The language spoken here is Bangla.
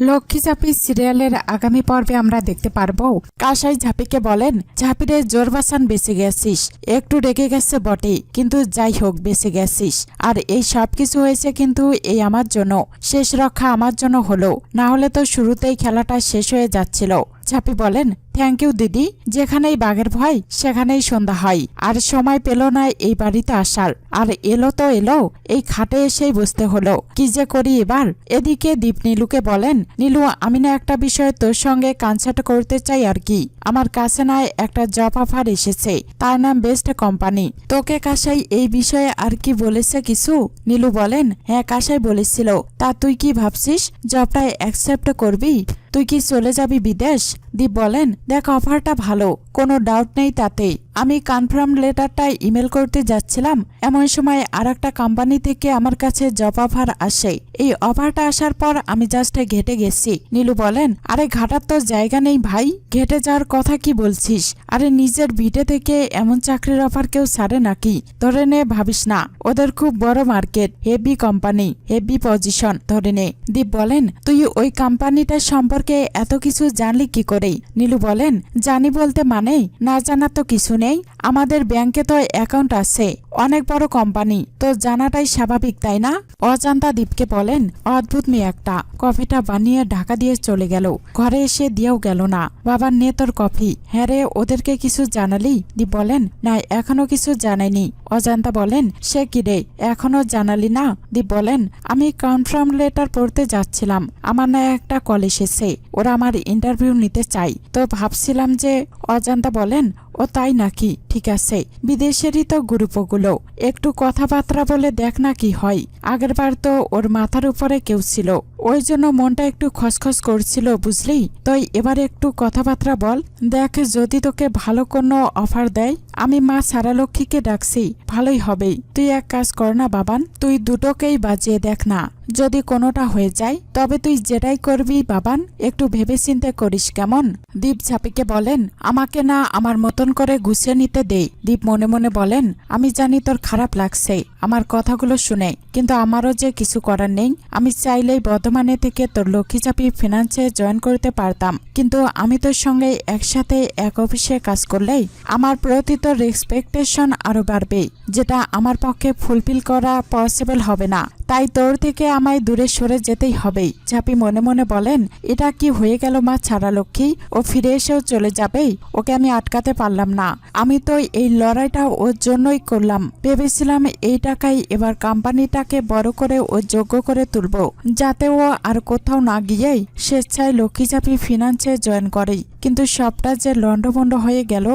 লক্ষ্মী ঝাঁপি সিরিয়ালের আগামী পর্বে আমরা দেখতে পারব। কাসাই ঝাঁপিকে বলেন ঝাঁপিরে জোর বাসান বেঁচে গেছিস। একটু রেগে গেছে বটে, কিন্তু যাই হোক, বেঁচে গেছিস। আর এই সব কিছু হয়েছে কিন্তু এই আমার জন্য। শেষ রক্ষা আমার জন্য হলো। না হলে তো শুরুতেই খেলাটা শেষ হয়ে যাচ্ছিল। ঝাঁপি বলেন, থ্যাংক ইউ, দিদি। যেখানেই বাঘের ভয়, সেখানেই সন্ধ্যা হয়। আর সময় পেল না এই বাড়িতে আসার। আর এলো তো এলো, এই খাটে এসেই বসতে হলো। কি যে করি এবার? এদিকে দীপ নীলুকে বলেন, নীলু, আমি না একটা বিষয়ে তোর সঙ্গে কনসার্ট করতে চাই আর কি। আমার কাছে না একটা জব অফার এসেছে। তার নাম বেস্ট কোম্পানি। তোকে কাসাই এই বিষয়ে আর কি বলেছে কিছু? নীলু বলেন হ্যাঁ কাসাই বলেছিল। তা তুই কি ভাবছিস? জবটা অ্যাকসেপ্ট করবি? তুই কি চলে যাবি বিদেশ? দীপ বলেন দেখ অফারটা ভালো কোনো ডাউট নেই তাতে আমি কনফার্ম লেটারটা ইমেল করতে যাচ্ছিলাম। এমন সময় আর একটা কোম্পানি থেকে আমার কাছে জব অফার আসে। এই অফারটা আসার পর আমি জাস্ট ঘেটে গেছি। নীলু বলেন, আরে ঘাটার তো জায়গা নেই ভাই, ঘেটে যাওয়ার কথা কি বলছিস? আরে নিজের ভিটে থেকে এমন চাকরির অফার কেউ ছাড়ে নাকি? ধরে নে ভাবিস না, ওদের খুব বড় market heavy company heavy position ধরে নে। দীপ বলেন, তুই ওই কোম্পানিটার সম্পর্কে এত কিছু জানলি কি করে? নীলু বলেন, জানি বলতে মানে না জানা তো কিছু নেই। আমাদের ব্যাংকে তো অ্যাকাউন্ট আছে, অনেক বড় কোম্পানি, তো জানাটাই স্বাভাবিক, তাই না? অজান্তা দীপকে বলেন, অদ্ভুত মেয়ে একটা, কফিটা বানিয়ে ঢাকা দিয়ে চলে গেল, ঘরে এসে দিয়েও গেল না, বাবার নে তোর কফি হ্যাঁ রে, ওদেরকে কিছু জানালি? দীপ বলেন, না, এখনও কিছু জানাইনি। অজান্তা বলেন, সে কি রে, এখনও জানালি না? দীপ বলেন, আমি কনফার্ম লেটার পড়তে যাচ্ছিলাম, আমার না একটা কল এসেছে, ওরা আমার ইন্টারভিউ নিতে চাই তো ভাবছিলাম যে, অজান্তা বলেন ও তাই নাকি? ঠিক আছে। বিদেশেরই তো গ্রুপগুলো। একটু কথাবার্তা বলে দেখ না কি হয়। আগেরবার তো ওর মাথার উপরে কেউ ছিল। ওই জন্য মনটা একটু খসখস করছিল, বুঝলি? তুই এবার একটু কথাবার্তা বল। দেখ, যদি তোকে ভালো কোনো অফার দেয়, আমি মা সারালক্ষ্মীকে ডাকছি, ভালোই হবেই। তুই এক কাজ কর না, বাবান। তুই দুটোকেই বাজিয়ে দেখ না। যদি কোনোটা হয়ে যায়, তবে তুই যেটাই করবি, বাবান, একটু ভেবে চিন্তে করিস, কেমন? দীপ ঝাপিকে বলেন, আমাকে না আমার মতন করে গুছিয়ে নিতে দে। দীপ মনে মনে বলেন, আমি জানি তোর খারাপ লাগছে। আমার কথাগুলো শুনে, কিন্তু আমারও যে কিছু করার নেই, আমি চাইলেই বর্ধমানে থেকে তোর লক্ষ্মী চাপি ফিনান্সে জয়েন করতে পারতাম। কিন্তু আমি তোর সঙ্গে একসাথে এক অফিসে কাজ করলেই আমার প্রতি তোর এক্সপেকটেশন আরও বাড়বে যেটা আমার পক্ষে ফুলফিল করা পসিবল হবে না। তাই তোর থেকে আমায় দূরে সরে যেতেই হবে ঝাপি মনে মনে বলেন, এটা কি হয়ে গেল মা ছাড়া লক্ষ্মী? ও ফিরে এসেও চলে যাবে ওকে আমি আটকাতে পারলাম না। আমি তো এই লড়াইটা ওর জন্যই করলাম। ভেবেছিলাম এই টাকাই এবার কোম্পানিটাকে বড় করে ও যোগ্য করে তুলব। যাতে ও আর কোথাও না গিয়েই স্বেচ্ছায় লক্ষ্মী ঝাপি ফিনান্সে জয়েন করে কিন্তু সবটা যে লন্ডভন্ড হয়ে গেল